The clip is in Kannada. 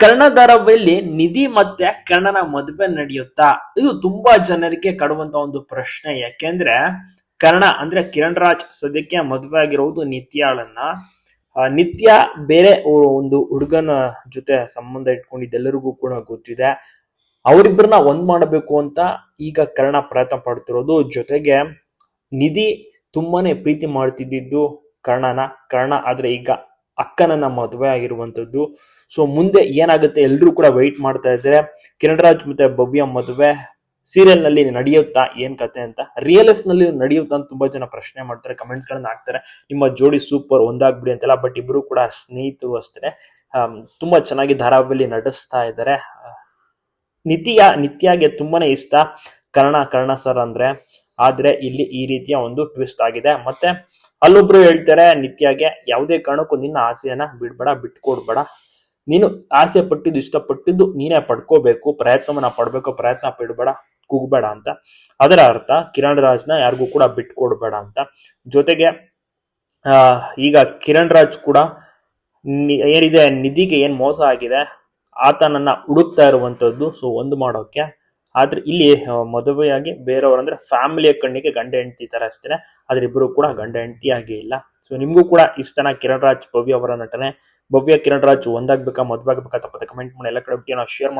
ಕರ್ಣ ಧಾರಾವಾಹಿಯಲ್ಲಿ ನಿಧಿ ಮತ್ತೆ ಕರ್ಣನ ಮದುವೆ ನಡೆಯುತ್ತಾ? ಇದು ತುಂಬಾ ಜನರಿಗೆ ಕಡುವಂತ ಒಂದು ಪ್ರಶ್ನೆ. ಯಾಕೆಂದ್ರೆ ಕರ್ಣ ಅಂದ್ರೆ ಕಿರಣ್ ರಾಜ್ ಸದ್ಯಕ್ಕೆ ಮದುವೆ ಆಗಿರುವುದು ನಿತ್ಯಾಳನ್ನ. ನಿತ್ಯ ಬೇರೆ ಒಂದು ಹುಡುಗನ ಜೊತೆ ಸಂಬಂಧ ಇಟ್ಕೊಂಡಿದ್ದೆಲ್ಲರಿಗೂ ಕೂಡ ಗೊತ್ತಿದೆ. ಅವರಿಬ್ಬರನ್ನ ಒಂದ್ ಮಾಡಬೇಕು ಅಂತ ಈಗ ಕರ್ಣ ಪ್ರಯತ್ನ ಪಡ್ತಿರೋದು. ಜೊತೆಗೆ ನಿಧಿ ತುಂಬಾನೇ ಪ್ರೀತಿ ಮಾಡ್ತಿದ್ದಿದ್ದು ಕರ್ಣನ ಕರ್ಣ ಆದ್ರೆ ಈಗ ಅಕ್ಕನನ್ನ ಮದುವೆ ಆಗಿರುವಂಥದ್ದು. ಸೊ ಮುಂದೆ ಏನಾಗುತ್ತೆ? ಎಲ್ಲರೂ ಕೂಡ ವೆಯ್ಟ್ ಮಾಡ್ತಾ ಇದ್ದಾರೆ ಕಿರಣ್ ರಾಜ್ ಮತ್ತೆ ಭವ್ಯ ಮದುವೆ ಸೀರಿಯಲ್ನಲ್ಲಿ ನಡೆಯುತ್ತಾ? ಏನ್ ಕತೆ ಅಂತ? ರಿಯಲ್ ಲೈಫ್ನಲ್ಲಿ ನಡೆಯುತ್ತಾ ಅಂತ ತುಂಬಾ ಜನ ಪ್ರಶ್ನೆ ಮಾಡ್ತಾರೆ ಕಮೆಂಟ್ಸ್ ಗಳನ್ನ ಹಾಕ್ತಾರೆ. ನಿಮ್ಮ ಜೋಡಿ ಸೂಪರ್ ಒಂದಾಗ್ಬಿಡಿ ಅಂತೆಲ್ಲ ಬಟ್ ಇಬ್ರು ಕೂಡ ಸ್ನೇಹಿತರು ಅಷ್ಟೇ. ತುಂಬಾ ಚೆನ್ನಾಗಿ ಧಾರಾವಾಹಿಯಲ್ಲಿ ನಟಿಸ್ತಾ ಇದ್ದಾರೆ. ನಿತ್ಯ, ನಿತ್ಯಾಗೆ ತುಂಬಾನೇ ಇಷ್ಟ ಕರ್ಣ ಕರ್ಣ ಸರ್ ಅಂದ್ರೆ. ಆದ್ರೆ ಇಲ್ಲಿ ಈ ರೀತಿಯ ಒಂದು ಟ್ವಿಸ್ಟ್ ಆಗಿದೆ. ಮತ್ತೆ ಅಲ್ಲೊಬ್ರು ಹೇಳ್ತಾರೆ, ನಿತ್ಯಾಗೆ ಯಾವುದೇ ಕಾರಣಕ್ಕೂ ನಿನ್ನ ಆಸೆಯನ್ನ ಬಿಡ್ಬೇಡ, ಬಿಟ್ಕೊಡ್ಬೇಡ. ನೀನು ಆಸೆ ಪಟ್ಟಿದ್ದು, ಇಷ್ಟಪಟ್ಟಿದ್ದು ನೀನೇ ಪಡ್ಕೋಬೇಕು, ಪ್ರಯತ್ನವನ್ನ ಪಡ್ಬೇಕು, ಪ್ರಯತ್ನ ಪಡ್ಬೇಡ, ಕೂಗ್ಬೇಡ ಅಂತ. ಅದರ ಅರ್ಥ ಕಿರಣ್ ರಾಜ್ನ ಯಾರಿಗೂ ಕೂಡ ಬಿಟ್ಕೊಡ್ಬೇಡ ಅಂತ. ಜೊತೆಗೆ, ಆ, ಈಗ ಕಿರಣ್ ರಾಜ್ ಕೂಡ ಏನಿದೆ, ನಿಧಿಗೆ ಏನ್ ಮೋಸ ಆಗಿದೆ, ಆತನನ್ನ ಹುಡುಕ್ತಾ ಇರುವಂತದ್ದು, ಸೊ, ಒಂದು ಮಾಡೋಕೆ ಆದ್ರೆ ಇಲ್ಲಿ ಮದುವೆಯಾಗಿ ಮದುವೆಯಾಗಿ ಬೇರೆಯವ್ರಂದ್ರೆ ಫ್ಯಾಮಿಲಿಯ ಕಣ್ಣಿಗೆ ಗಂಡ ಹೆಂಡತಿ ತರ ಹಚ್ತಾರೆ ಆದ್ರೆ ಇಬ್ಬರು ಕೂಡ ಗಂಡ ಹೆಂಡತಿ ಆಗಿ ಇಲ್ಲ. ಸೊ ನಿಮ್ಗೂ ಕೂಡ ಇಷ್ಟನ ಕಿರಣ್ ರಾಜ್ ಭವ್ಯ ಅವರ ನಟನೆ. ಭವ್ಯ ಕಿರಣ್ ರಾಜ್ ಒಂದಾಗ್ಬೇಕಾ ಮದುವೆ ಆಗ್ಬೇಕಾ ತಪ್ಪದ ಕಮೆಂಟ್ ಮಾಡಿ ಎಲ್ಲ ಕಡೆ ಶೇರ್ ಮಾಡೋದು